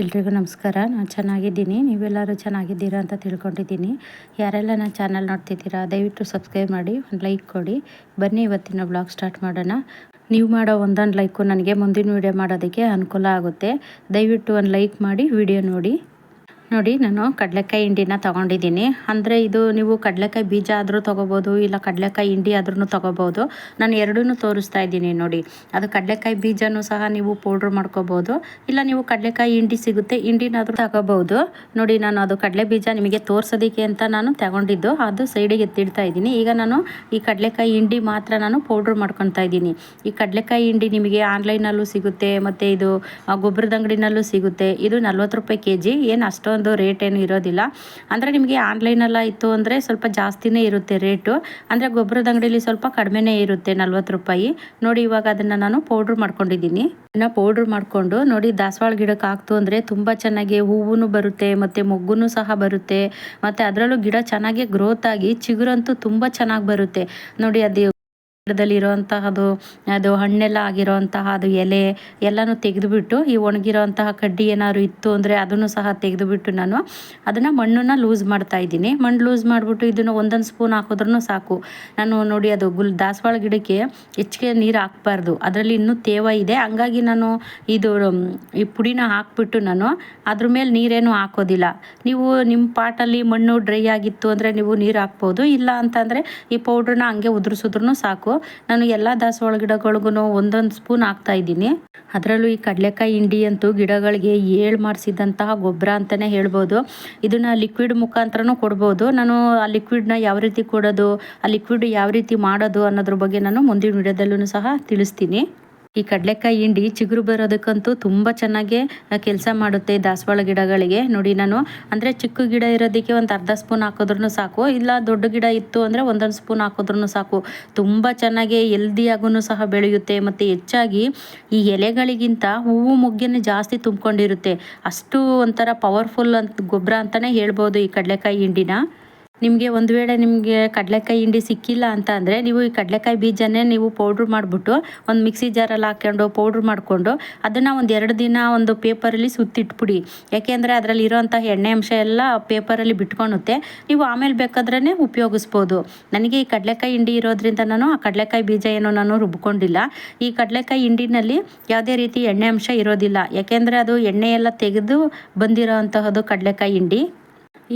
ಎಲ್ರಿಗೂ ನಮಸ್ಕಾರ. ನಾನು ಚೆನ್ನಾಗಿದ್ದೀನಿ. ನೀವೆಲ್ಲರೂ ಚೆನ್ನಾಗಿದ್ದೀರಾ ಅಂತ ತಿಳ್ಕೊಂಡಿದ್ದೀನಿ. ಯಾರೆಲ್ಲ ನನ್ನ ಚಾನಲ್ ನೋಡ್ತಿದ್ದೀರಾ, ದಯವಿಟ್ಟು ಸಬ್ಸ್ಕ್ರೈಬ್ ಮಾಡಿ, ಒಂದು ಲೈಕ್ ಕೊಡಿ. ಬನ್ನಿ ಇವತ್ತಿನ ಬ್ಲಾಗ್ ಸ್ಟಾರ್ಟ್ ಮಾಡೋಣ. ನೀವು ಮಾಡೋ ಒಂದೊಂದು ಲೈಕು ನನಗೆ ಮುಂದಿನ ವೀಡಿಯೋ ಮಾಡೋದಕ್ಕೆ ಅನುಕೂಲ ಆಗುತ್ತೆ. ದಯವಿಟ್ಟು ಒಂದು ಲೈಕ್ ಮಾಡಿ ವಿಡಿಯೋ ನೋಡಿ. ನೋಡಿ, ನಾನು ಕಡಲೆಕಾಯಿ ಹಿಂಡಿನ ತೊಗೊಂಡಿದ್ದೀನಿ. ಅಂದರೆ ಇದು ನೀವು ಕಡಲೆಕಾಯಿ ಬೀಜ ಆದರೂ ತೊಗೋಬೋದು, ಇಲ್ಲ ಕಡಲೆಕಾಯಿ ಹಿಂಡಿ ಆದ್ರೂ ತೊಗೋಬೋದು. ನಾನು ಎರಡೂ ತೋರಿಸ್ತಾ ಇದ್ದೀನಿ ನೋಡಿ. ಅದು ಕಡಲೆಕಾಯಿ ಬೀಜನೂ ಸಹ ನೀವು ಪೌಡ್ರ್ ಮಾಡ್ಕೋಬೋದು, ಇಲ್ಲ ನೀವು ಕಡಲೆಕಾಯಿ ಹಿಂಡಿ ಸಿಗುತ್ತೆ, ಹಿಂಡಿನಾದರೂ ತಗೋಬೋದು. ನೋಡಿ, ನಾನು ಅದು ಕಡಲೆ ಬೀಜ ನಿಮಗೆ ತೋರಿಸೋದಕ್ಕೆ ಅಂತ ನಾನು ತಗೊಂಡಿದ್ದು. ಅದು ಸೈಡಿಗೆ ಎತ್ತಿಡ್ತಾ ಇದ್ದೀನಿ. ಈಗ ನಾನು ಈ ಕಡಲೆಕಾಯಿ ಹಿಂಡಿ ಮಾತ್ರ ನಾನು ಪೌಡ್ರ್ ಮಾಡ್ಕೊತಾ ಇದ್ದೀನಿ. ಈ ಕಡಲೆಕಾಯಿ ಹಿಂಡಿ ನಿಮಗೆ ಆನ್ಲೈನಲ್ಲೂ ಸಿಗುತ್ತೆ, ಮತ್ತು ಇದು ಗೊಬ್ಬರದ ಅಂಗಡಿನಲ್ಲೂ ಸಿಗುತ್ತೆ. ಇದು ನಲ್ವತ್ತು ರೂಪಾಯಿ ಕೆ ಜಿ ಏನು ಅಷ್ಟೊಂದು ಒಂದು ರೇಟ್ ಏನು ಇರೋದಿಲ್ಲ. ಅಂದರೆ ನಿಮಗೆ ಆನ್ಲೈನೆಲ್ಲ ಇತ್ತು ಅಂದರೆ ಸ್ವಲ್ಪ ಜಾಸ್ತಿನೇ ಇರುತ್ತೆ ರೇಟು ಅಂದರೆ ಗೊಬ್ಬರದ ಅಂಗಡಿಯಲ್ಲಿ ಸ್ವಲ್ಪ ಕಡಿಮೆನೇ ಇರುತ್ತೆ ನಲ್ವತ್ತು ರೂಪಾಯಿ. ನೋಡಿ ಇವಾಗ ಅದನ್ನು ನಾನು ಪೌಡ್ರ್ ಮಾಡ್ಕೊಂಡಿದ್ದೀನಿ. ಅದನ್ನು ಪೌಡ್ರ್ ಮಾಡಿಕೊಂಡು ನೋಡಿ ದಾಸವಾಳ ಗಿಡಕ್ಕೆ ಹಾಕ್ತು ಅಂದರೆ ತುಂಬ ಚೆನ್ನಾಗಿ ಹೂವು ಬರುತ್ತೆ, ಮತ್ತು ಮೊಗ್ಗು ಸಹ ಬರುತ್ತೆ. ಮತ್ತು ಅದರಲ್ಲೂ ಗಿಡ ಚೆನ್ನಾಗಿ ಗ್ರೋತ್ ಆಗಿ ಚಿಗುರಂತೂ ತುಂಬ ಚೆನ್ನಾಗಿ ಬರುತ್ತೆ. ನೋಡಿ ಅದು ಗಿಡದಲ್ಲಿ ಇರುವಂತಹದು ಅದು ಹಣ್ಣೆಲ್ಲ ಆಗಿರುವಂತಹ ಅದು ಎಲೆ ಎಲ್ಲನೂ ತೆಗೆದುಬಿಟ್ಟು ಈ ಒಣಗಿರೋಂತಹ ಕಡ್ಡಿ ಏನಾದ್ರು ಇತ್ತು ಅಂದರೆ ಅದನ್ನು ಸಹ ತೆಗೆದುಬಿಟ್ಟು ನಾನು ಅದನ್ನು ಮಣ್ಣನ್ನು ಲೂಸ್ ಮಾಡ್ತಾ ಇದ್ದೀನಿ. ಮಣ್ಣು ಲೂಸ್ ಮಾಡಿಬಿಟ್ಟು ಇದನ್ನು ಒಂದೊಂದು ಸ್ಪೂನ್ ಹಾಕಿದ್ರೂ ಸಾಕು. ನಾನು ನೋಡಿ ಅದು ಗುಲ್ ದಾಸವಾಳ ಗಿಡಕ್ಕೆ ಹೆಚ್ಚಿಗೆ ನೀರು ಹಾಕ್ಬಾರ್ದು. ಅದರಲ್ಲಿ ಇನ್ನೂ ತೇವ ಇದೆ. ಹಂಗಾಗಿ ನಾನು ಇದು ಈ ಪುಡಿನ ಹಾಕ್ಬಿಟ್ಟು ನಾನು ಅದ್ರ ಮೇಲೆ ನೀರೇನು ಹಾಕೋದಿಲ್ಲ. ನೀವು ನಿಮ್ಮ ಪಾಟಲ್ಲಿ ಮಣ್ಣು ಡ್ರೈ ಆಗಿತ್ತು ಅಂದರೆ ನೀವು ನೀರು ಹಾಕ್ಬೋದು. ಇಲ್ಲ ಅಂತಂದರೆ ಈ ಪೌಡ್ರನ್ನ ಹಂಗೆ ಉದುರಿಸಿದ್ರು ಸಾಕು. ನಾನು ಎಲ್ಲ ದಾಸವಾಳ ಗಿಡಗಳಿಗೂ ಒಂದೊಂದು ಸ್ಪೂನ್ ಹಾಕ್ತಾ ಇದ್ದೀನಿ. ಅದರಲ್ಲೂ ಈ ಕಡಲೆಕಾಯಿ ಹಿಂಡಿ ಅಂತೂ ಗಿಡಗಳಿಗೆ ಏಳು ಮಾಡಿಸಿದಂತಹ ಗೊಬ್ಬರ ಅಂತಲೇ ಹೇಳ್ಬೋದು. ಇದನ್ನು ಲಿಕ್ವಿಡ್ ಮುಖಾಂತರನೂ ಕೊಡ್ಬೋದು. ನಾನು ಆ ಲಿಕ್ವಿಡ್ನ ಯಾವ ರೀತಿ ಕೊಡೋದು, ಆ ಲಿಕ್ವಿಡ್ ಯಾವ ರೀತಿ ಮಾಡೋದು ಅನ್ನೋದ್ರ ಬಗ್ಗೆ ನಾನು ಮುಂದಿನ ವಿಡಿಯೋದಲ್ಲೂ ಸಹ ತಿಳಿಸ್ತೀನಿ. ಈ ಕಡಲೆಕಾಯಿ ಹಿಂಡಿ ಚಿಗುರು ಬರೋದಕ್ಕಂತೂ ತುಂಬ ಚೆನ್ನಾಗಿ ಕೆಲಸ ಮಾಡುತ್ತೆ ದಾಸವಾಳ ಗಿಡಗಳಿಗೆ. ನೋಡಿ ನಾನು, ಅಂದರೆ ಚಿಕ್ಕ ಗಿಡ ಇರೋದಕ್ಕೆ ಒಂದು ಅರ್ಧ ಸ್ಪೂನ್ ಹಾಕಿದ್ರೂ ಸಾಕು, ಇಲ್ಲ ದೊಡ್ಡ ಗಿಡ ಇತ್ತು ಅಂದರೆ ಒಂದೊಂದು ಸ್ಪೂನ್ ಹಾಕಿದ್ರೂ ಸಾಕು. ತುಂಬ ಚೆನ್ನಾಗಿ ಎಲ್ದಿಯಾಗೂ ಸಹ ಬೆಳೆಯುತ್ತೆ, ಮತ್ತು ಹೆಚ್ಚಾಗಿ ಈ ಎಲೆಗಳಿಗಿಂತ ಹೂವು ಮುಗ್ಗಿನ ಜಾಸ್ತಿ ತುಂಬ್ಕೊಂಡಿರುತ್ತೆ. ಅಷ್ಟು ಒಂಥರ ಪವರ್ಫುಲ್ ಅಂತ, ಗೊಬ್ಬರ ಅಂತಲೇ ಹೇಳ್ಬೋದು ಈ ಕಡಲೆಕಾಯಿ ಹಿಂಡಿನ. ನಿಮಗೆ ಒಂದು ವೇಳೆ ನಿಮಗೆ ಕಡಲೆಕಾಯಿ ಹಿಂಡಿ ಸಿಕ್ಕಿಲ್ಲ ಅಂತ ಅಂದರೆ ನೀವು ಈ ಕಡಲೆಕಾಯಿ ಬೀಜನೇ ನೀವು ಪೌಡ್ರ್ ಮಾಡಿಬಿಟ್ಟು ಒಂದು ಮಿಕ್ಸಿ ಜಾರಲ್ಲಿ ಹಾಕ್ಕೊಂಡು ಪೌಡ್ರ್ ಮಾಡಿಕೊಂಡು ಅದನ್ನು ಒಂದು ಎರಡು ದಿನ ಒಂದು ಪೇಪರಲ್ಲಿ ಸುತ್ತಿಟ್ಬಿಡಿ. ಯಾಕೆಂದರೆ ಅದರಲ್ಲಿ ಇರೋಂಥ ಎಣ್ಣೆ ಅಂಶ ಎಲ್ಲ ಪೇಪರಲ್ಲಿ ಬಿಟ್ಕೊಳುತ್ತೆ ನೀವು ಆಮೇಲೆ ಬೇಕಾದ್ರೇ ಉಪಯೋಗಿಸ್ಬೋದು. ನನಗೆ ಈ ಕಡಲೆಕಾಯಿ ಹಿಂಡಿ ಇರೋದ್ರಿಂದ ನಾನು ಆ ಕಡಲೆಕಾಯಿ ಬೀಜ ಏನೋ ನಾನು ರುಬ್ಬಿಕೊಂಡಿಲ್ಲ ಈ ಕಡಲೆಕಾಯಿ ಹಿಂಡಿನಲ್ಲಿ ಯಾವುದೇ ರೀತಿ ಎಣ್ಣೆ ಅಂಶ ಇರೋದಿಲ್ಲ. ಯಾಕೆಂದರೆ ಅದು ಎಣ್ಣೆ ಎಲ್ಲ ತೆಗೆದು ಬಂದಿರೋ ಅಂತಹದ್ದು ಕಡಲೆಕಾಯಿ ಹಿಂಡಿ.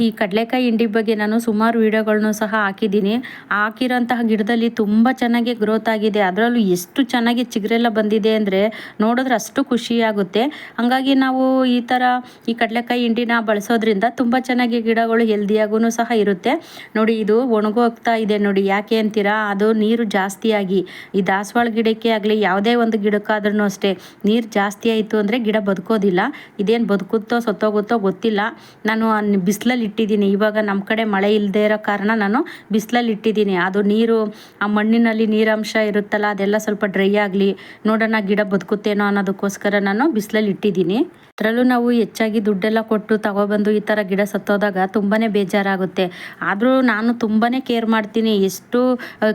ಈ ಕಡಲೆಕಾಯಿ ಹಿಂಡಿ ಬಗ್ಗೆ ನಾನು ಸುಮಾರು ವೀಡಿಯೋಗಳನ್ನು ಸಹ ಹಾಕಿದ್ದೀನಿ. ಹಾಕಿರೋಂತಹ ಗಿಡದಲ್ಲಿ ತುಂಬ ಚೆನ್ನಾಗಿ ಗ್ರೋತ್ ಆಗಿದೆ. ಅದರಲ್ಲೂ ಎಷ್ಟು ಚೆನ್ನಾಗಿ ಚಿಗುರೆಲ್ಲ ಬಂದಿದೆ ಅಂದರೆ ನೋಡಿದ್ರೆ ಅಷ್ಟು ಖುಷಿಯಾಗುತ್ತೆ. ಹಾಗಾಗಿ ನಾವು ಈ ಥರ ಈ ಕಡಲೆಕಾಯಿ ಹಿಂಡಿನ ಬಳಸೋದ್ರಿಂದ ತುಂಬ ಚೆನ್ನಾಗಿ ಗಿಡಗಳು ಹೆಲ್ದಿಯಾಗೂ ಸಹ ಇರುತ್ತೆ. ನೋಡಿ, ಇದು ಒಣಗೋಗ್ತಾ ಇದೆ ನೋಡಿ, ಯಾಕೆ ಅಂತೀರಾ? ಅದು ನೀರು ಜಾಸ್ತಿಯಾಗಿ ಈ ದಾಸವಾಳ ಗಿಡಕ್ಕೆ ಆಗಲಿ, ಯಾವುದೇ ಒಂದು ಗಿಡಕ್ಕಾದ್ರೂ ಅಷ್ಟೇ ನೀರು ಜಾಸ್ತಿ ಆಯಿತು ಅಂದರೆ ಗಿಡ ಬದುಕೋದಿಲ್ಲ. ಇದೇನು ಬದುಕುತ್ತೋ ಸತ್ತೋಗುತ್ತೋ ಗೊತ್ತಿಲ್ಲ. ನಾನು ಬಿಸಿಲಲ್ಲಿ ಇಟ್ಟಿದ್ದೀನಿ. ಇವಾಗ ನಮ್ಮ ಕಡೆ ಮಳೆ ಇಲ್ಲದೆ ಇರೋ ಕಾರಣ ನಾನು ಬಿಸಿಲಲ್ಲಿ ಇಟ್ಟಿದ್ದೀನಿ. ಅದು ನೀರು, ಆ ಮಣ್ಣಿನಲ್ಲಿ ನೀರಂಶ ಇರುತ್ತಲ್ಲ, ಅದೆಲ್ಲ ಸ್ವಲ್ಪ ಡ್ರೈ ಆಗಲಿ, ನೋಡೋಣ ಗಿಡ ಬದುಕುತ್ತೇನೋ ಅನ್ನೋದಕ್ಕೋಸ್ಕರ ನಾನು ಬಿಸಿಲಲ್ಲಿ ಇಟ್ಟಿದ್ದೀನಿ. ಅದರಲ್ಲೂ ನಾವು ಹೆಚ್ಚಾಗಿ ದುಡ್ಡೆಲ್ಲ ಕೊಟ್ಟು ತಗೊಬಂದು ಈ ಥರ ಗಿಡ ಸತ್ತೋದಾಗ ತುಂಬಾ ಬೇಜಾರಾಗುತ್ತೆ. ಆದರೂ ನಾನು ತುಂಬಾ ಕೇರ್ ಮಾಡ್ತೀನಿ. ಎಷ್ಟು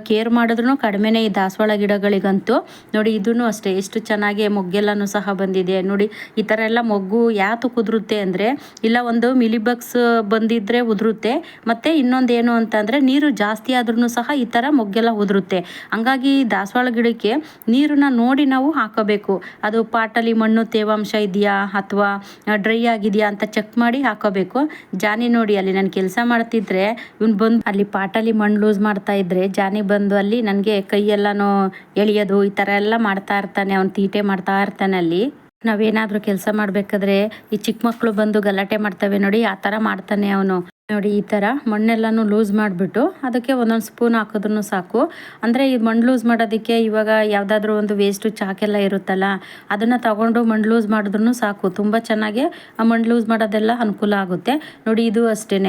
ಕೇರ್ ಮಾಡಿದ್ರೂ ಕಡಿಮೆನೇ ಈ ದಾಸವಾಳ ಗಿಡಗಳಿಗಂತೂ. ನೋಡಿ ಇದೂ ಅಷ್ಟೇ. ಎಷ್ಟು ಚೆನ್ನಾಗಿ ಮೊಗ್ಗೆಲ್ಲನೂ ಸಹ ಬಂದಿದೆ. ನೋಡಿ, ಈ ಥರ ಎಲ್ಲ ಮೊಗ್ಗು ಯಾತು ಕುದುರುತ್ತೆ ಅಂದರೆ, ಇಲ್ಲ ಒಂದು ಮಿಲಿಬಗ್ಸ್ ಬಂದಿದ್ದರೆ ಉದುರುತ್ತೆ. ಮತ್ತು ಇನ್ನೊಂದು ಏನು ಅಂತಂದರೆ ನೀರು ಜಾಸ್ತಿ ಆದ್ರೂ ಸಹ ಈ ಥರ ಮೊಗ್ಗೆಲ್ಲ ಉದುರುತ್ತೆ. ಹಂಗಾಗಿ ದಾಸವಾಳ ಗಿಡಕ್ಕೆ ನೀರನ್ನ ನೋಡಿ ನಾವು ಹಾಕೋಬೇಕು. ಅದು ಪಾಟಲ್ಲಿ ಮಣ್ಣು ತೇವಾಂಶ ಇದೆಯಾ ಅಥವಾ ಡ್ರೈ ಆಗಿದೆಯಾ ಅಂತ ಚೆಕ್ ಮಾಡಿ ಹಾಕೋಬೇಕು. ಜಾನಿ ನೋಡಿ, ಅಲ್ಲಿ ನಾನು ಕೆಲಸ ಮಾಡ್ತಿದ್ರೆ ಇವ್ನು ಬಂದು ಅಲ್ಲಿ ಪಾಟಲ್ಲಿ ಮಣ್ಣು ಲೂಸ್ ಮಾಡ್ತಾ ಇದ್ರೆ ಜಾನಿ ಬಂದು ಅಲ್ಲಿ ನನಗೆ ಕೈಯೆಲ್ಲನೂ ಎಳೆಯೋದು ಈ ಥರ ಎಲ್ಲ ಮಾಡ್ತಾ ಇರ್ತಾನೆ. ಅವ್ನು ತೀಟೆ ಮಾಡ್ತಾ ಇರ್ತಾನೆ ಅಲ್ಲಿ. ನಾವೇನಾದರೂ ಕೆಲಸ ಮಾಡಬೇಕಾದ್ರೆ ಈ ಚಿಕ್ಕ ಮಕ್ಕಳು ಬಂದು ಗಲಾಟೆ ಮಾಡ್ತವೆ ನೋಡಿ ಆ ಥರ ಮಾಡ್ತಾನೆ ಅವನು. ನೋಡಿ, ಈ ಥರ ಮಣ್ಣೆಲ್ಲನೂ ಲೂಸ್ ಮಾಡಿಬಿಟ್ಟು ಅದಕ್ಕೆ ಒಂದೊಂದು ಸ್ಪೂನ್ ಹಾಕಿದ್ರೂ ಸಾಕು. ಅಂದರೆ ಈ ಮಣ್ಣು ಲೂಸ್ ಮಾಡೋದಕ್ಕೆ ಇವಾಗ ಯಾವುದಾದ್ರೂ ಒಂದು ವೇಸ್ಟು ಚಾಕೆಲ್ಲ ಇರುತ್ತಲ್ಲ, ಅದನ್ನು ತಗೊಂಡು ಮಣ್ಣು ಲೂಸ್ ಮಾಡಿದ್ರೂ ಸಾಕು. ತುಂಬ ಚೆನ್ನಾಗಿ ಆ ಮಣ್ಣು ಲೂಸ್ ಮಾಡೋದೆಲ್ಲ ಅನುಕೂಲ ಆಗುತ್ತೆ. ನೋಡಿ, ಇದು ಅಷ್ಟೇ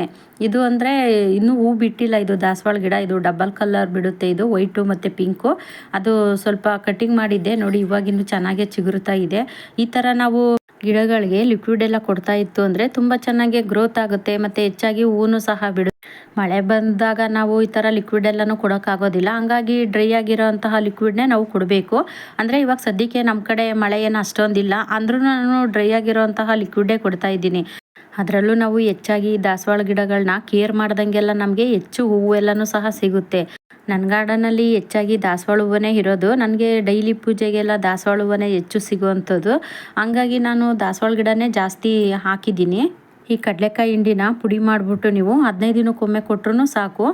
ಇದು ಅಂದರೆ ಇನ್ನೂ ಹೂ ಬಿಟ್ಟಿಲ್ಲ ಇದು ದಾಸವಾಳ ಗಿಡ. ಇದು ಡಬಲ್ ಕಲರ್ ಬಿಡುತ್ತೆ. ಇದು ವೈಟು ಮತ್ತು ಪಿಂಕು. ಅದು ಸ್ವಲ್ಪ ಕಟಿಂಗ್ ಮಾಡಿದ್ದೆ. ನೋಡಿ, ಇವಾಗಿನ್ನೂ ಚೆನ್ನಾಗೇ ಚಿಗುರುತ್ತಾ ಇದೆ. ಈ ಥರ ನಾವು ಗಿಡಗಳಿಗೆ ಲಿಕ್ವಿಡ್ ಎಲ್ಲ ಕೊಡ್ತಾ ಇತ್ತು ಅಂದರೆ ತುಂಬ ಚೆನ್ನಾಗಿ ಗ್ರೋತ್ ಆಗುತ್ತೆ, ಮತ್ತು ಹೆಚ್ಚಾಗಿ ಹೂವು ಸಹ ಬಿಡು ಮಳೆ ಬಂದಾಗ ನಾವು ಈ ಥರ ಲಿಕ್ವಿಡ್ ಎಲ್ಲನೂ ಕೊಡೋಕ್ಕಾಗೋದಿಲ್ಲ ಹಂಗಾಗಿ ಡ್ರೈ ಆಗಿರೋಂತಹ ಲಿಕ್ವಿಡ್ನೇ ನಾವು ಕೊಡಬೇಕು. ಅಂದರೆ ಇವಾಗ ಸದ್ಯಕ್ಕೆ ನಮ್ಮ ಕಡೆ ಮಳೆ ಏನು ಅಷ್ಟೊಂದಿಲ್ಲ. ಅಂದ್ರೂ ನಾನು ಡ್ರೈ ಆಗಿರೋಂತಹ ಲಿಕ್ವಿಡೇ ಕೊಡ್ತಾ ಇದ್ದೀನಿ. ಅದರಲ್ಲೂ ನಾವು ಹೆಚ್ಚಾಗಿ ದಾಸವಾಳ ಗಿಡಗಳನ್ನ ಕೇರ್ ಮಾಡ್ದಂಗೆಲ್ಲ ನಮಗೆ ಹೆಚ್ಚು ಹೂವು ಎಲ್ಲನೂ ಸಹ ಸಿಗುತ್ತೆ. ನನ್ನ ಗಾರ್ಡನಲ್ಲಿ ಹೆಚ್ಚಾಗಿ ದಾಸವಾಳ ಹೂವನೇ ಇರೋದು. ನನಗೆ ಡೈಲಿ ಪೂಜೆಗೆಲ್ಲ ದಾಸವಾಳ ಹೂವನೇ ಹೆಚ್ಚು ಸಿಗುವಂಥದ್ದು. ಹಂಗಾಗಿ ನಾನು ದಾಸವಾಳ ಗಿಡನೇ ಜಾಸ್ತಿ ಹಾಕಿದ್ದೀನಿ. ಈ ಕಡಲೆಕಾಯಿ ಹಿಂಡಿನ ಪುಡಿ ಮಾಡಿಬಿಟ್ಟು ನೀವು ಹದಿನೈದು ದಿನಕ್ಕೊಮ್ಮೆ ಕೊಟ್ಟರು ಸಾಕು.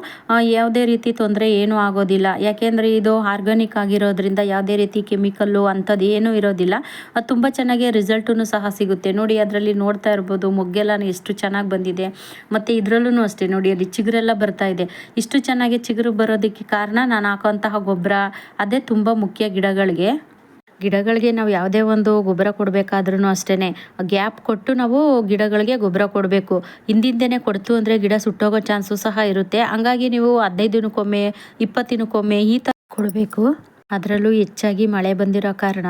ಯಾವುದೇ ರೀತಿ ತೊಂದರೆ ಏನೂ ಆಗೋದಿಲ್ಲ. ಯಾಕೆಂದರೆ ಇದು ಆರ್ಗಾನಿಕ್ ಆಗಿರೋದ್ರಿಂದ ಯಾವುದೇ ರೀತಿ ಕೆಮಿಕಲ್ಲು ಅಂಥದ್ದು ಏನೂ ಇರೋದಿಲ್ಲ. ಅದು ತುಂಬ ಚೆನ್ನಾಗಿ ರಿಸಲ್ಟೂ ಸಹ ಸಿಗುತ್ತೆ. ನೋಡಿ, ಅದರಲ್ಲಿ ನೋಡ್ತಾ ಇರ್ಬೋದು, ಮೊಗ್ಗೆಲ್ಲ ಎಷ್ಟು ಚೆನ್ನಾಗಿ ಬಂದಿದೆ. ಮತ್ತು ಇದರಲ್ಲೂ ಅಷ್ಟೇ, ನೋಡಿ, ಅಲ್ಲಿ ಚಿಗುರೆಲ್ಲ ಬರ್ತಾ ಇದೆ. ಇಷ್ಟು ಚೆನ್ನಾಗಿ ಚಿಗುರು ಬರೋದಕ್ಕೆ ಕಾರಣ ನಾನು ಹಾಕೋಂತಹ ಗೊಬ್ಬರ, ಅದೇ ತುಂಬ ಮುಖ್ಯ ಗಿಡಗಳಿಗೆ. ಗಿಡಗಳಿಗೆ ನಾವು ಯಾವುದೇ ಒಂದು ಗೊಬ್ಬರ ಕೊಡಬೇಕಾದ್ರೂ ಅಷ್ಟೇ ಗ್ಯಾಪ್ ಕೊಟ್ಟು ನಾವು ಗಿಡಗಳಿಗೆ ಗೊಬ್ಬರ ಕೊಡಬೇಕು. ಹಿಂದಿಂದನೇ ಕೊಡ್ತು ಅಂದರೆ ಗಿಡ ಸುಟ್ಟೋಗೋ ಚಾನ್ಸು ಸಹ ಇರುತ್ತೆ. ಹಂಗಾಗಿ ನೀವು ಹದಿನೈದು ದಿನಕ್ಕೊಮ್ಮೆ, ಇಪ್ಪತ್ತು ದಿನಕ್ಕೊಮ್ಮೆ ಈ ಥರ ಕೊಡಬೇಕು. ಅದರಲ್ಲೂ ಹೆಚ್ಚಾಗಿ ಮಳೆ ಬಂದಿರೋ ಕಾರಣ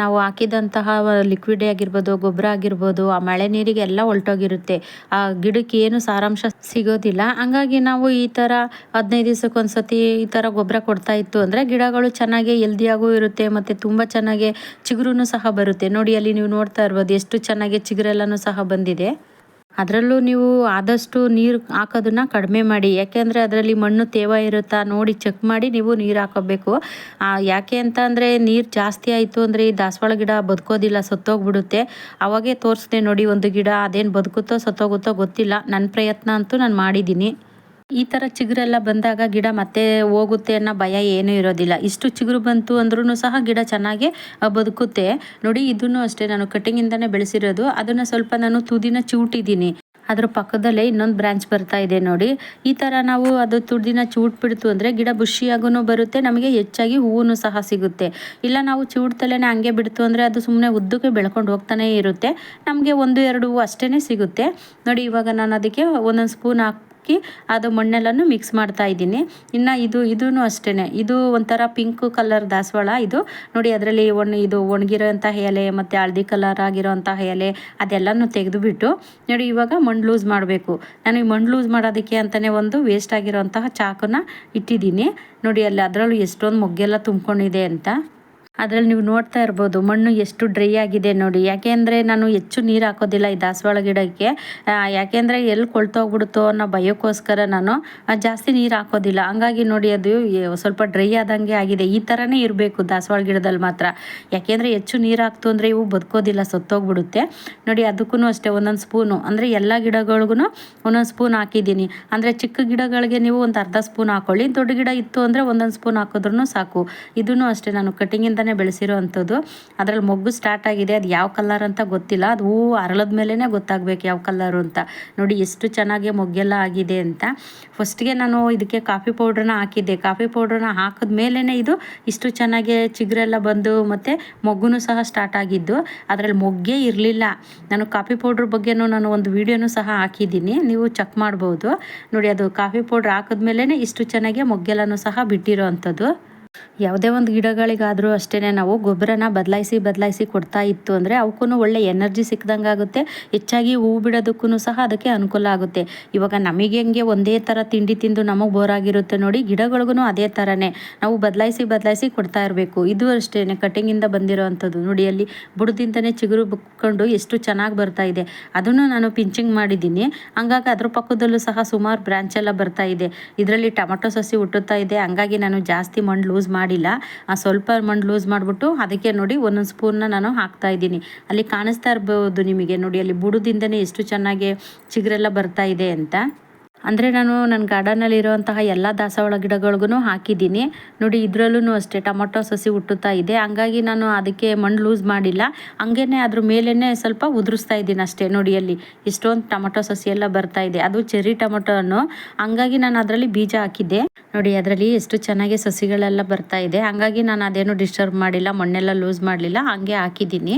ನಾವು ಹಾಕಿದಂತಹ ಲಿಕ್ವಿಡ್ ಆಗಿರ್ಬೋದು, ಗೊಬ್ಬರ ಆಗಿರ್ಬೋದು, ಆ ಮಳೆ ನೀರಿಗೆ ಎಲ್ಲ ಹೊಲ್ಟೋಗಿರುತ್ತೆ. ಆ ಗಿಡಕ್ಕೆ ಏನು ಸಾರಾಂಶ ಸಿಗೋದಿಲ್ಲ. ಹಂಗಾಗಿ ನಾವು ಈ ಥರ ಹದಿನೈದು ದಿವಸಕ್ಕೊಂದ್ಸತಿ ಈ ಥರ ಗೊಬ್ಬರ ಕೊಡ್ತಾ ಇತ್ತು ಅಂದರೆ ಗಿಡಗಳು ಚೆನ್ನಾಗಿ ಹೆಲ್ದಿಯಾಗೂ ಇರುತ್ತೆ ಮತ್ತು ತುಂಬ ಚೆನ್ನಾಗಿ ಚಿಗುರು ಸಹ ಬರುತ್ತೆ. ನೋಡಿ, ಅಲ್ಲಿ ನೀವು ನೋಡ್ತಾ ಇರ್ಬೋದು ಎಷ್ಟು ಚೆನ್ನಾಗಿ ಚಿಗುರೆಲ್ಲನೂ ಸಹ ಬಂದಿದೆ. ಅದರಲ್ಲೂ ನೀವು ಆದಷ್ಟು ನೀರು ಹಾಕೋದನ್ನ ಕಡಿಮೆ ಮಾಡಿ. ಯಾಕೆಂದರೆ ಅದರಲ್ಲಿ ಮಣ್ಣು ತೇವ ಇರುತ್ತಾ ನೋಡಿ ಚೆಕ್ ಮಾಡಿ ನೀವು ನೀರು ಹಾಕೋಬೇಕು. ಯಾಕೆ ಅಂತ ಅಂದರೆ ನೀರು ಜಾಸ್ತಿ ಆಯಿತು ಅಂದರೆ ಈ ದಾಸವಾಳ ಗಿಡ ಬದುಕೋದಿಲ್ಲ, ಸತ್ತೋಗ್ಬಿಡುತ್ತೆ. ಅವಾಗೇ ತೋರಿಸ್ದೆ ನೋಡಿ ಒಂದು ಗಿಡ, ಅದೇನು ಬದುಕುತ್ತೋ ಸತ್ತೋಗುತ್ತೋ ಗೊತ್ತಿಲ್ಲ. ನನ್ನ ಪ್ರಯತ್ನ ಅಂತೂ ನಾನು ಮಾಡಿದ್ದೀನಿ. ಈ ಥರ ಚಿಗುರೆಲ್ಲ ಬಂದಾಗ ಗಿಡ ಮತ್ತೆ ಹೋಗುತ್ತೆ ಅನ್ನೋ ಭಯ ಏನೂ ಇರೋದಿಲ್ಲ. ಇಷ್ಟು ಚಿಗುರು ಬಂತು ಅಂದ್ರೂ ಸಹ ಗಿಡ ಚೆನ್ನಾಗಿ ಬದುಕುತ್ತೆ. ನೋಡಿ, ಇದನ್ನು ಅಷ್ಟೇ ನಾನು ಕಟ್ಟಿಂಗಿಂದನೇ ಬೆಳೆಸಿರೋದು. ಅದನ್ನು ಸ್ವಲ್ಪ ನಾನು ತುದಿನ ಚೂಟಿದ್ದೀನಿ. ಅದ್ರ ಪಕ್ಕದಲ್ಲೇ ಇನ್ನೊಂದು ಬ್ರಾಂಚ್ ಬರ್ತಾ ಇದೆ ನೋಡಿ. ಈ ಥರ ನಾವು ಅದು ತುದಿನ ಚೂಟ್ ಬಿಡ್ತು ಅಂದರೆ ಗಿಡ ಬುಷಿಯಾಗೂ ಬರುತ್ತೆ, ನಮಗೆ ಹೆಚ್ಚಾಗಿ ಹೂವು ಸಹ ಸಿಗುತ್ತೆ. ಇಲ್ಲ ನಾವು ಚೂಡ್ತಲೇ ಹಂಗೆ ಬಿಡ್ತು ಅಂದರೆ ಅದು ಸುಮ್ಮನೆ ಉದ್ದಕ್ಕೆ ಬೆಳ್ಕೊಂಡು ಹೋಗ್ತಾನೆ ಇರುತ್ತೆ. ನಮಗೆ ಒಂದು ಎರಡು ಹೂವು ಅಷ್ಟೇ ಸಿಗುತ್ತೆ. ನೋಡಿ, ಇವಾಗ ನಾನು ಅದಕ್ಕೆ ಒಂದೊಂದು ಸ್ಪೂನ್ ಹಾಕಿ ಹಾಕಿ ಅದು ಮಣ್ಣೆಲ್ಲನೂ ಮಿಕ್ಸ್ ಮಾಡ್ತಾ ಇದ್ದೀನಿ. ಇನ್ನು ಇದು ಇದೂ ಅಷ್ಟೇ ಇದು ಒಂಥರ ಪಿಂಕ್ ಕಲರ್ ದಾಸವಾಳ ಇದು. ನೋಡಿ ಅದರಲ್ಲಿ ಒಣ, ಇದು ಒಣಗಿರೋಂತಹ ಎಲೆ ಮತ್ತು ಹಳದಿ ಕಲರ್ ಆಗಿರೋಂತಹ ಎಲೆ ಅದೆಲ್ಲನೂ ತೆಗೆದುಬಿಟ್ಟು ನೋಡಿ ಇವಾಗ ಮಣ್ಣು ಲೂಸ್ ಮಾಡಬೇಕು. ನಾನು ಈ ಮಣ್ಣು ಲೂಸ್ ಮಾಡೋದಕ್ಕೆ ಅಂತಲೇ ಒಂದು ವೇಸ್ಟ್ ಆಗಿರೋಂತಹ ಚಾಕನ್ನ ಇಟ್ಟಿದ್ದೀನಿ. ನೋಡಿ ಅಲ್ಲಿ ಅದರಲ್ಲೂ ಎಷ್ಟೊಂದು ಮೊಗ್ಗೆಲ್ಲ ತುಂಬ್ಕೊಂಡಿದೆ ಅಂತ. ಅದರಲ್ಲಿ ನೀವು ನೋಡ್ತಾ ಇರ್ಬೋದು, ಮಣ್ಣು ಎಷ್ಟು ಡ್ರೈ ಆಗಿದೆ ನೋಡಿ. ಯಾಕೆಂದರೆ ನಾನು ಹೆಚ್ಚು ನೀರು ಹಾಕೋದಿಲ್ಲ ಈ ದಾಸವಾಳ ಗಿಡಕ್ಕೆ. ಯಾಕೆಂದರೆ ಎಲ್ಲಿ ಕೊಳ್ತೋಗ್ಬಿಡುತ್ತೋ ಅನ್ನೋ ಭಯಕ್ಕೋಸ್ಕರ ನಾನು ಜಾಸ್ತಿ ನೀರು ಹಾಕೋದಿಲ್ಲ. ಹಂಗಾಗಿ ನೋಡಿ ಅದು ಸ್ವಲ್ಪ ಡ್ರೈ ಆದಂಗೆ ಆಗಿದೆ. ಈ ಥರನೇ ಇರಬೇಕು ದಾಸವಾಳ ಗಿಡದಲ್ಲಿ ಮಾತ್ರ. ಯಾಕೆಂದರೆ ಹೆಚ್ಚು ನೀರು ಹಾಕ್ತು ಅಂದರೆ ಇವು ಬದುಕೋದಿಲ್ಲ, ಸತ್ತೋಗ್ಬಿಡುತ್ತೆ. ನೋಡಿ ಅದಕ್ಕೂ ಅಷ್ಟೇ ಒಂದೊಂದು ಸ್ಪೂನು ಅಂದರೆ ಎಲ್ಲ ಗಿಡಗಳಿಗೂ ಒಂದೊಂದು ಸ್ಪೂನ್ ಹಾಕಿದ್ದೀನಿ. ಅಂದರೆ ಚಿಕ್ಕ ಗಿಡಗಳಿಗೆ ನೀವು ಒಂದು ಅರ್ಧ ಸ್ಪೂನ್ ಹಾಕೊಳ್ಳಿ. ದೊಡ್ಡ ಗಿಡ ಇತ್ತು ಅಂದರೆ ಒಂದೊಂದು ಸ್ಪೂನ್ ಹಾಕಿದ್ರೂ ಸಾಕು. ಇದೂ ಅಷ್ಟೇ ನಾನು ಕಟಿಂಗಿಂದ ಬೆಳೆಸಿರೋ ಅಂಥದ್ದು ಅದರಲ್ಲಿ ಮೊಗ್ಗು ಸ್ಟಾರ್ಟ್ ಆಗಿದೆ. ಅದು ಯಾವ ಕಲರ್ ಅಂತ ಗೊತ್ತಿಲ್ಲ. ಅದು ಹೂವು ಅರಳದ ಮೇಲೇ ಗೊತ್ತಾಗಬೇಕು ಯಾವ ಕಲರು ಅಂತ. ನೋಡಿ, ಎಷ್ಟು ಚೆನ್ನಾಗಿ ಮೊಗ್ಗೆಲ್ಲ ಆಗಿದೆ ಅಂತ. ಫಸ್ಟ್ಗೆ ನಾನು ಇದಕ್ಕೆ ಕಾಫಿ ಪೌಡ್ರನ್ನ ಹಾಕಿದ್ದೆ. ಕಾಫಿ ಪೌಡ್ರನ್ನ ಹಾಕಿದ ಮೇಲೇ ಇದು ಇಷ್ಟು ಚೆನ್ನಾಗಿ ಚಿಗುರೆಲ್ಲ ಬಂದು ಮತ್ತು ಮೊಗ್ಗುನೂ ಸಹ ಸ್ಟಾರ್ಟ್ ಆಗಿದ್ದು. ಅದರಲ್ಲಿ ಮೊಗ್ಗೆ ಇರಲಿಲ್ಲ. ನಾನು ಕಾಫಿ ಪೌಡ್ರ್ ಬಗ್ಗೆನೂ ನಾನು ಒಂದು ವಿಡಿಯೋನು ಸಹ ಹಾಕಿದ್ದೀನಿ. ನೀವು ಚೆಕ್ ಮಾಡ್ಬೋದು. ನೋಡಿ, ಅದು ಕಾಫಿ ಪೌಡ್ರ್ ಹಾಕಿದ್ಮೇಲೆ ಇಷ್ಟು ಚೆನ್ನಾಗಿ ಮೊಗ್ಗೆಲ್ಲನೂ ಸಹ ಬಿಟ್ಟಿರೋ ಅಂಥದ್ದು ಯಾವುದೇ ಒಂದು ಗಿಡಗಳಿಗಾದರೂ ಅಷ್ಟೇ ನಾವು ಗೊಬ್ಬರನ ಬದಲಾಯಿಸಿ ಬದಲಾಯಿಸಿ ಕೊಡ್ತಾ ಇತ್ತು ಅಂದರೆ ಅವಕ್ಕೂ ಒಳ್ಳೆ ಎನರ್ಜಿ ಸಿಕ್ದಂಗೆ ಆಗುತ್ತೆ. ಹೆಚ್ಚಾಗಿ ಹೂ ಬಿಡೋದಕ್ಕೂ ಸಹ ಅದಕ್ಕೆ ಅನುಕೂಲ ಆಗುತ್ತೆ. ಇವಾಗ ನಮಗೆ ಹೆಂಗೆ ಒಂದೇ ಥರ ತಿಂಡಿ ತಿಂದು ನಮಗೆ ಬೋರ್ ಆಗಿರುತ್ತೆ ನೋಡಿ ಗಿಡಗಳಿಗೂ ಅದೇ ಥರನೇ ನಾವು ಬದಲಾಯಿಸಿ ಬದಲಾಯಿಸಿ ಕೊಡ್ತಾ ಇರಬೇಕು. ಇದು ಅಷ್ಟೇ ಕಟಿಂಗಿಂದ ಬಂದಿರೋ ಅಂಥದ್ದು ನೋಡಿ ಅಲ್ಲಿ ಬುಡದಿಂದನೇ ಚಿಗುರು ಬುಕ್ಕೊಂಡು ಎಷ್ಟು ಚೆನ್ನಾಗಿ ಬರ್ತಾ ಇದೆ. ಅದನ್ನು ನಾನು ಪಿಂಚಿಂಗ್ ಮಾಡಿದ್ದೀನಿ. ಹಂಗಾಗಿ ಅದ್ರ ಪಕ್ಕದಲ್ಲೂ ಸಹ ಸುಮಾರು ಬ್ರಾಂಚ್ ಎಲ್ಲ ಬರ್ತಾ ಇದೆ. ಇದರಲ್ಲಿ ಟೊಮೆಟೊ ಸಸಿ ಹುಟ್ಟುತ್ತಾ ಇದೆ. ಹಂಗಾಗಿ ನಾನು ಜಾಸ್ತಿ ಮಣ್ಣು ಲೂಸ್ ಮಾಡಿಲ್ಲ. ಆ ಸ್ವಲ್ಪ ಮಣ್ಣು ಲೂಸ್ ಮಾಡಿಬಿಟ್ಟು ಅದಕ್ಕೆ ನೋಡಿ ಒಂದೊಂದು ಸ್ಪೂನ್ನ ನಾನು ಹಾಕ್ತಾ ಇದ್ದೀನಿ. ಅಲ್ಲಿ ಕಾಣಿಸ್ತಾ ಇರ್ಬೋದು ನಿಮಗೆ ನೋಡಿ, ಅಲ್ಲಿ ಬುಡದಿಂದನೇ ಎಷ್ಟು ಚೆನ್ನಾಗಿ ಚಿಗುರೆಲ್ಲ ಬರ್ತಾ ಇದೆ ಅಂತ. ಅಂದರೆ ನಾನು ನನ್ನ ಗಾರ್ಡನಲ್ಲಿ ಇರುವಂತಹ ಎಲ್ಲ ದಾಸವಾಳ ಗಿಡಗಳಿಗೂ ಹಾಕಿದ್ದೀನಿ. ನೋಡಿ ಇದರಲ್ಲೂ ಅಷ್ಟೇ ಟೊಮೊಟೊ ಸಸಿ ಹುಟ್ಟುತ್ತಾ ಇದೆ. ಹಂಗಾಗಿ ನಾನು ಅದಕ್ಕೆ ಮಣ್ಣು ಲೂಸ್ ಮಾಡಿಲ್ಲ. ಹಂಗೇ ಅದ್ರ ಮೇಲೇ ಸ್ವಲ್ಪ ಉದುರಿಸ್ತಾ ಇದ್ದೀನಿ ಅಷ್ಟೇ ನೋಡಿ ಅಲ್ಲಿ. ಎಷ್ಟೊಂದು ಟೊಮೊಟೊ ಸಸಿ ಎಲ್ಲ ಬರ್ತಾ ಇದೆ. ಅದು ಚೆರಿ ಅನ್ನು ಹಂಗಾಗಿ ನಾನು ಅದರಲ್ಲಿ ಬೀಜ ಹಾಕಿದ್ದೆ. ನೋಡಿ, ಅದರಲ್ಲಿ ಎಷ್ಟು ಚೆನ್ನಾಗಿ ಸಸಿಗಳೆಲ್ಲ ಬರ್ತಾ ಇದೆ. ಹಂಗಾಗಿ ನಾನು ಅದೇನು ಡಿಸ್ಟರ್ಬ್ ಮಾಡಿಲ್ಲ, ಮಣ್ಣೆಲ್ಲ ಲೂಸ್ ಮಾಡಲಿಲ್ಲ, ಹಂಗೆ ಹಾಕಿದ್ದೀನಿ.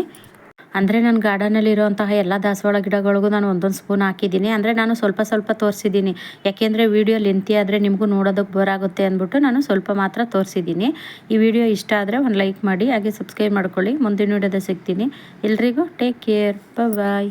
ಅಂದರೆ ನನ್ನ ಗಾರ್ಡನಲ್ಲಿರುವಂತಹ ಎಲ್ಲ ದಾಸವಾಳ ಗಿಡಗಳಿಗೂ ನಾನು ಒಂದೊಂದು ಸ್ಪೂನ್ ಹಾಕಿದ್ದೀನಿ. ಅಂದರೆ ನಾನು ಸ್ವಲ್ಪ ಸ್ವಲ್ಪ ತೋರಿಸಿದ್ದೀನಿ. ಯಾಕೆಂದರೆ ವಿಡಿಯೋ ಲೆಂತಿ ಆದರೆ ನಿಮಗೂ ನೋಡೋದಕ್ಕೆ ಬೋರ್ ಆಗುತ್ತೆ ಅಂದ್ಬಿಟ್ಟು ನಾನು ಸ್ವಲ್ಪ ಮಾತ್ರ ತೋರಿಸಿದ್ದೀನಿ. ಈ ವಿಡಿಯೋ ಇಷ್ಟ ಆದರೆ ಒಂದು ಲೈಕ್ ಮಾಡಿ, ಹಾಗೆ ಸಬ್ಸ್ಕ್ರೈಬ್ ಮಾಡ್ಕೊಳ್ಳಿ. ಮುಂದಿನ ವಿಡಿಯೋದ ಸಿಗ್ತೀನಿ. ಎಲ್ರಿಗೂ ಟೇಕ್ ಕೇರ್ ಬಾಯ್